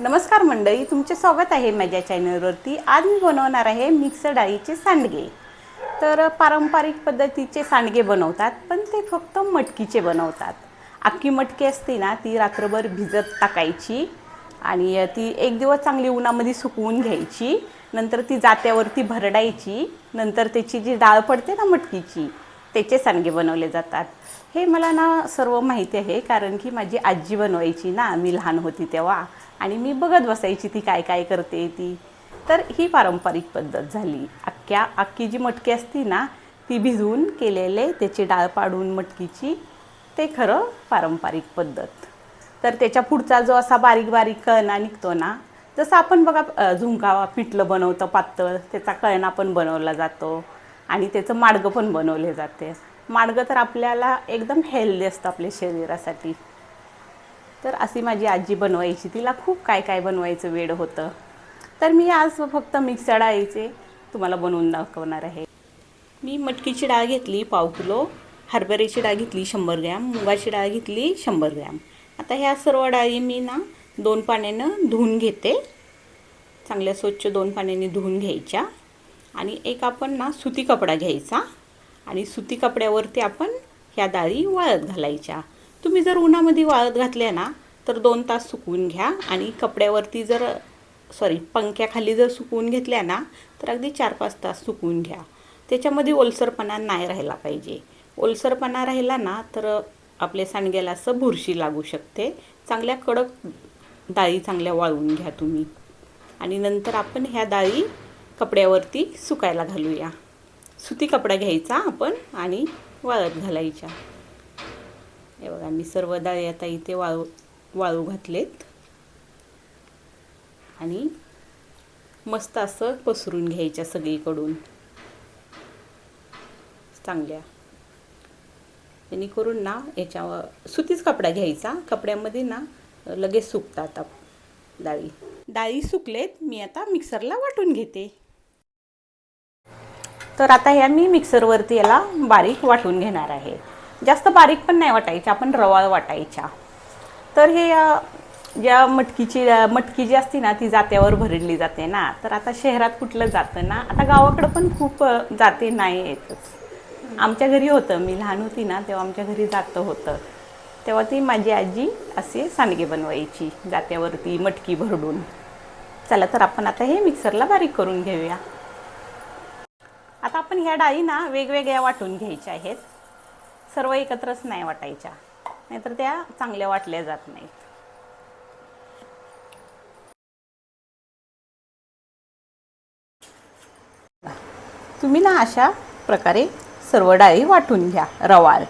नमस्कार मंडळी तुमचे स्वागत आहे माझ्या चॅनलवरती. आज मी बनवणार आहे मिक्स डाळीचे सांडगे. तर पारंपरिक पद्धतीचे सांडगे बनवतात पण ते फक्त मटकीचे बनवतात. अख्खी मटकी असते ना ती रात्रभर भिजत टाकायची आणि ती एक दिवस चांगली उन्हामध्ये सुकवून घ्यायची. नंतर ती जात्यावरती भरडायची. नंतर त्याची जी डाळ पडते ना मटकीची त्याचे सांडगे बनवले जातात. हे मला ना सर्व माहिती आहे कारण की माझी आजी बनवायची ना मी लहान होती तेव्हा. आणि मी बघत बसायची ती काय काय करते ती. तर ही पारंपरिक पद्धत झाली. अख्ख्या अख्खी जी मटकी असती ना ती भिजवून केलेले त्याची डाळ पाडून मटकीची ते खरं पारंपरिक पद्धत. तर त्याच्या पुढचा जो असा बारीक बारीक कळणा निघतो ना जसं आपण बघा झुंकावा पिठलं बनवतं पातळ त्याचा कळणा पण बनवला जातो. आणि त्याचं माडगं पण बनवले जाते. माडगं तर आपल्याला एकदम हेल्दी असतं आपल्या शरीरासाठी. तर अशी माझी आजी बनवायची. तिला खूप काय काय बनवायचं वेळ होतं. तर मी आज फक्त मिक्स डाळीचे तुम्हाला बनवून दाखवणार आहे. मी मटकीची डाळ घेतली पाव किलो हरभऱ्याची डाळ घेतली शंभर ग्रॅम मुगाची डाळ घेतली शंभर ग्रॅम. आता ह्या सर्व डाळी मी ना दोन पाण्यानं धुवून घेते. चांगल्या स्वच्छ दोन पाण्याने धुवून घ्यायच्या. आणि एक आपण ना सुती कपडा घ्यायचा आणि सुती कपड्यावरती आपण ह्या डाळी वाळत घालायच्या. तुम्ही जर उन्हामध्ये वाळत घातल्या ना तर दोन तास सुकवून घ्या आणि कपड्यावरती जर सॉरी पंख्याखाली जर सुकवून घेतल्या ना तर अगदी चार पाच तास सुकवून घ्या. त्याच्यामध्ये ओलसरपणा नाही राहिला पाहिजे. ओलसरपणा राहिला ना तर आपल्या सांडग्याला असं बुरशी लागू शकते. चांगल्या कडक डाळी चांगल्या वाळवून घ्या तुम्ही. आणि नंतर आपण ह्या डाळी कपड्यावरती सुकायला घालूया. सुती कपडा घ्यायचा आपण आणि वाळत घालायच्या. हे बघा मी सर्व डाळी आता इथे वाळू वाळू घातलेत. आणि मस्त असं पसरून घ्यायच्या सगळीकडून. चांगल्या. जेणेकरून ना याच्यावर सुतीच कपडा घ्यायचा. कपड्यामध्ये ना लगेच सुकतात डाळी. डाळी सुकलेत मी आता मिक्सरला वाटून घेते. तर आता ह्या मी मिक्सरवरती याला बारीक वाटून घेणार आहे. जास्त बारीक पण नाही वाटायच्या आपण रवाळ वाटायच्या. तर हे ज्या मटकीची मटकी जी असते ना ती जात्यावर भरडली जाते ना. तर आता शहरात कुठलं जातं ना? आता गावाकडं पण खूप जाते नाही येतच. आमच्या घरी होतं. मी लहान होती ना तेव्हा आमच्या घरी जातं होतं. तेव्हा ती माझी आजी असे सांडगे बनवायची जात्यावरती मटकी भरडून. चला तर आपण आता हे मिक्सरला बारीक करून घेऊया. आता आपण ह्या डाळी ना वेगवेगळ्या वाटून घ्यायच्या आहेत. सर्व एकत्रच नाही वाटायच्या. नाहीतर त्या चांगल्या वाटल्या जात नाहीत. तुम्ही ना अशा प्रकारे सर्व डाळी वाटून घ्या रवाळ.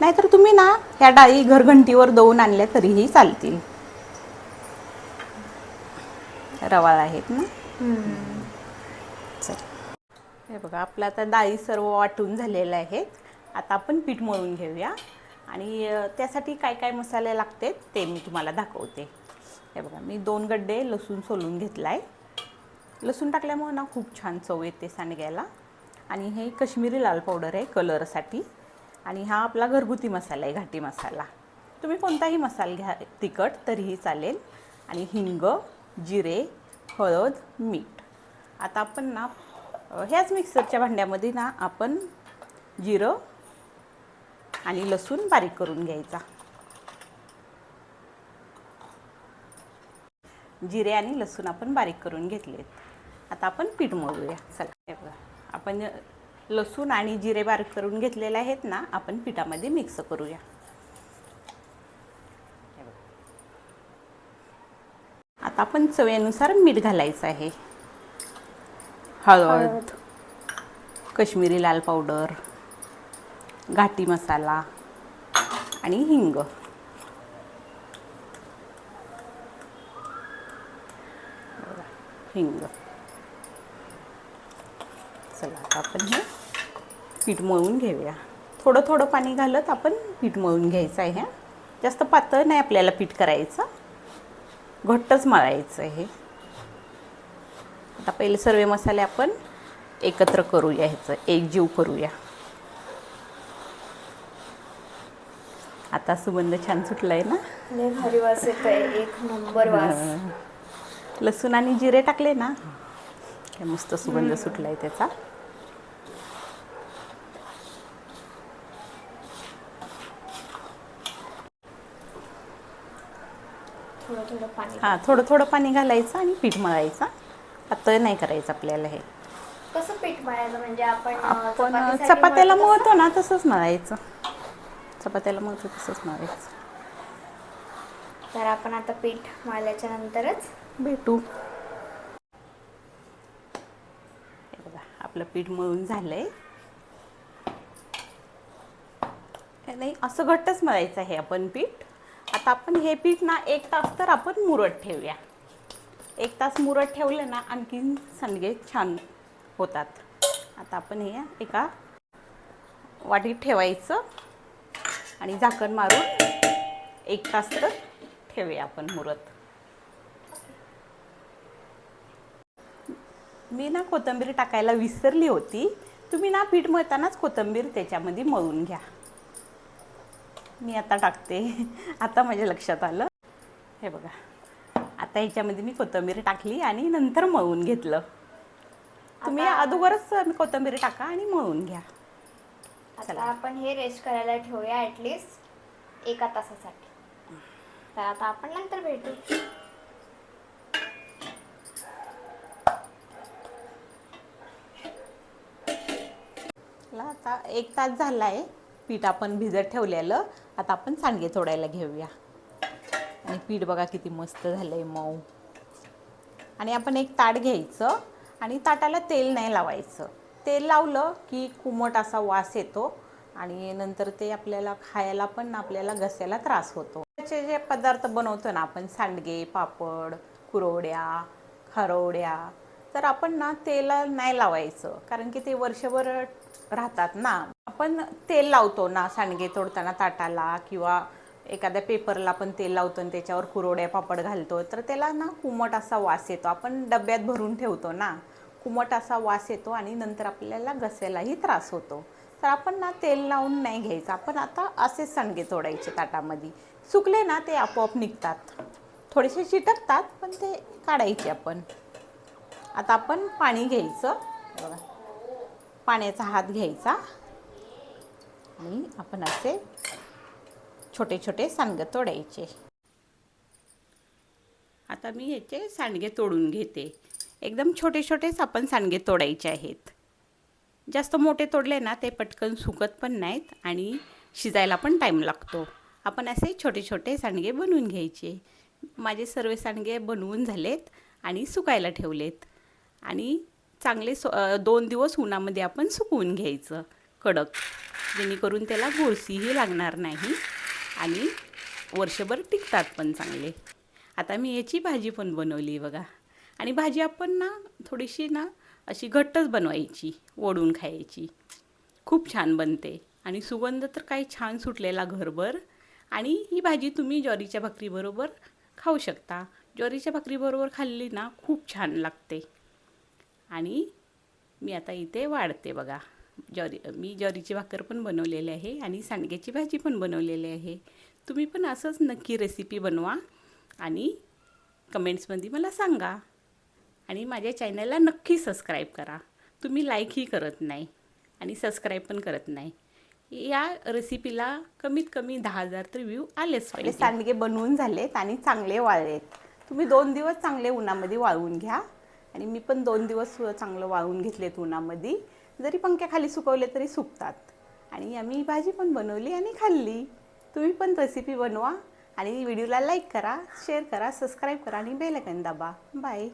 नाहीतर तुम्ही ना ह्या डाळी घरघंटीवर दळून आणल्या तरीही चालतील. रवाळ आहेत ना? चल. हे बघा आपलं आता डाळी सर्व वाटून झालेलं आहेत आता आपण पीठ मळून घेऊया. आणि त्यासाठी काय काय मसाले लागतात ते मी तुम्हाला दाखवते. हे बघा मी दोन गड्डे लसूण सोलून घेतला आहे लसूण टाकल्यामुळे ना खूप छान चव येते सांडग्याला. आणि हे कश्मीरी लाल पावडर आहे कलरसाठी. आणि हा आपला घरगुती मसाला आहे घाटी मसाला. तुम्ही कोणताही मसाला घ्या तिखट तरीही चालेल. आणि हिंग जिरे हळद मीठ. आता आपण ना ह्याच मिक्सरच्या भांड्यामध्ये ना आपण जिरं आणि लसूण बारीक करून घ्यायचा. जिरे आणि लसूण आपण बारीक करून घेतलेत. आता आपण पीठ मळूया. चला बघा. आपण लसूण आणि जिरे बारीक करून घेतलेले आहेत ना आपण पिठामध्ये मिक्स करूया. आता आपण चवीनुसार मीठ घालायचं आहे. हळद कश्मीरी लाल पावडर घाटी मसाला आणि हिंग. हिंग. चला आता आपण हे पीठ मळून घेऊया. थोडं थोडं पाणी घालत आपण पीठ मळून घ्यायचं आहे. ह्या जास्त पातळ नाही आपल्याला पीठ करायचं. घट्टच मळायचं आहे. आता पहिले सर्व मसाले आपण एकत्र करूया ह्याचं. एक जीव करूया. आता सुगंध छान सुटलाय ना? लय भारी वास येतोय. एक नंबर वास. लसूण आणि जिरे टाकले ना? काय मस्त सुगंध सुटलाय त्याचा. थोडं थोडं पाणी हां थोडं थोडं पाणी घालायचं आणि पीठ मळायचं. पातळ नाही करायचं आपल्याला हे. कसं पीठ मळायचं? म्हणजे आपण अं, आपण चपातीसाठी चपात्याला मळतो तसं? मळतो ना तसंच मळायचं. चपात्याला मळतो तसंच मळायचं. तर आपण आता पीठ मळल्याच्या नंतरच भेटू. हे बघा आपलं पीठ मळून झालंय. हे नाही असं घट्टच मळायचं आहे आपण पीठ. आता आपण हे पीठ ना एक तास तर आपण मुरत ठेवूया. एक तास मुरत ठेवलं ना आणखीन सांडगे छान होतात. आता आपण हे एका वाटीत ठेवायचं आणि झाकण मारून एक तास तर ठेवूया आपण मुरत. मी ना कोथिंबीर टाकायला विसरली होती. तुम्ही ना पीठ मळतानाच कोथिंबीर त्याच्यामध्ये मळून घ्या. मी आता टाकते. आता माझ्या लक्षात आलं. हे बघा. आता ह्याच्यामध्ये मी कोथिंबीर टाकली आणि नंतर मळून घेतलं. तुम्ही अगोदरच कोथिंबीर टाका आणि मळून घ्या. आता आपण हे रेस्ट करायला ठेवूया ॲटलिस्ट एका तासासाठी. तर आता आपण नंतर भेटू. आता एक तास झाला आहे पीठ आपण भिजत ठेवलेलं. आता आपण सांडगे तोडायला घेऊया. आणि पीठ बघा किती मस्त झालं आहे मऊ. आणि आपण एक ताट घ्यायचं आणि ताटाला तेल नाही लावायचं. तेल लावलं की कुमट असा वास येतो आणि नंतर ते आपल्याला खायला पण आपल्याला घस्याला त्रास होतो. त्याचे जे पदार्थ बनवतो ना आपण सांडगे पापड कुरवड्या खारवड्या तर आपण ना तेल नाही लावायचं. कारण की ते वर्षभर राहतात ना. आपण तेल लावतो ना सांडगे तोडताना ताटाला किंवा एखाद्या पेपरला आपण तेल लावतो आणि त्याच्यावर कुरवड्या पापड घालतो. तर त्याला ना कुमट असा वास येतो. आपण डब्यात भरून ठेवतो ना कुमट असा वास येतो आणि नंतर आपल्याला घसायलाही त्रास होतो. तर आपण ना तेल लावून नाही घ्यायचं. आपण आता असे सांडगे तोडायचे ताटामध्ये. सुकले ना ते आपोआप निघतात. थोडेसे चिटकतात पण ते काढायचे आपण. आता आपण पाणी घ्यायचं. बघा. पाण्याचा हात घ्यायचा. आणि आपण असे छोटे छोटे सांडगे तोडायचे. आता मी ह्याचे सांडगे तोडून घेते. एकदम छोटे छोटेच आपण सांडगे तोडायचे आहेत. जास्त मोठे तोडले ना ते पटकन सुकत पण नाहीत आणि शिजायला पण टाईम लागतो. आपण असे छोटे छोटे सांडगे बनवून घ्यायचे. माझे सर्व सांडगे बनवून झालेत आणि सुकायला ठेवलेत. आणि चांगले सो दोन दिवस उन्हामध्ये आपण सुकवून घ्यायचं कडक जेणेकरून त्याला गोळसीही लागणार नाही. आणि वर्षभर टिकतात पण चांगले. आता मी याची भाजी पण बनवली बघा. आणि भाजी आपण ना थोडीशी ना अशी घट्टच बनवायची ओढून खायची. खूप छान बनते. आणि सुगंध तर काही छान सुटलेला घरभर. आणि ही भाजी तुम्ही ज्वारीच्या भाकरीबरोबर खाऊ शकता. ज्वारीच्या भाकरीबरोबर खाल्ली ना खूप छान लागते. आणि मी आता इथे वाढते बघा. ज्वारी मी ज्वारीची भाकर पण बनवलेली आहे आणि सांडग्याची भाजी पण बनवलेली आहे. तुम्ही पण असंच नक्की रेसिपी बनवा आणि कमेंट्समध्ये मला सांगा. आणि माझ्या चॅनलला नक्की सबस्क्राईब करा. तुम्ही लाईकही करत नाही आणि सबस्क्राईब पण करत नाही. या रेसिपीला कमीत कमी दहा हजार तर व्ह्यू आलेच पाहिजे. सांडगे बनवून झालेत आणि चांगले वाळलेत. तुम्ही दोन दिवस चांगले उन्हामध्ये वाळवून घ्या. आणि मी पण दोन दिवस चांगलं वाळवून घेतलेत उन्हामध्ये. जरी पंख्याखाली सुकवले तरी सुकतात. आणि आम्ही भाजी पण बनवली आणि खाल्ली. तुम्ही पण रेसिपी बनवा आणि व्हिडिओला लाईक करा शेअर करा सबस्क्राईब करा आणि बेल आयकॉन दाबा. बाय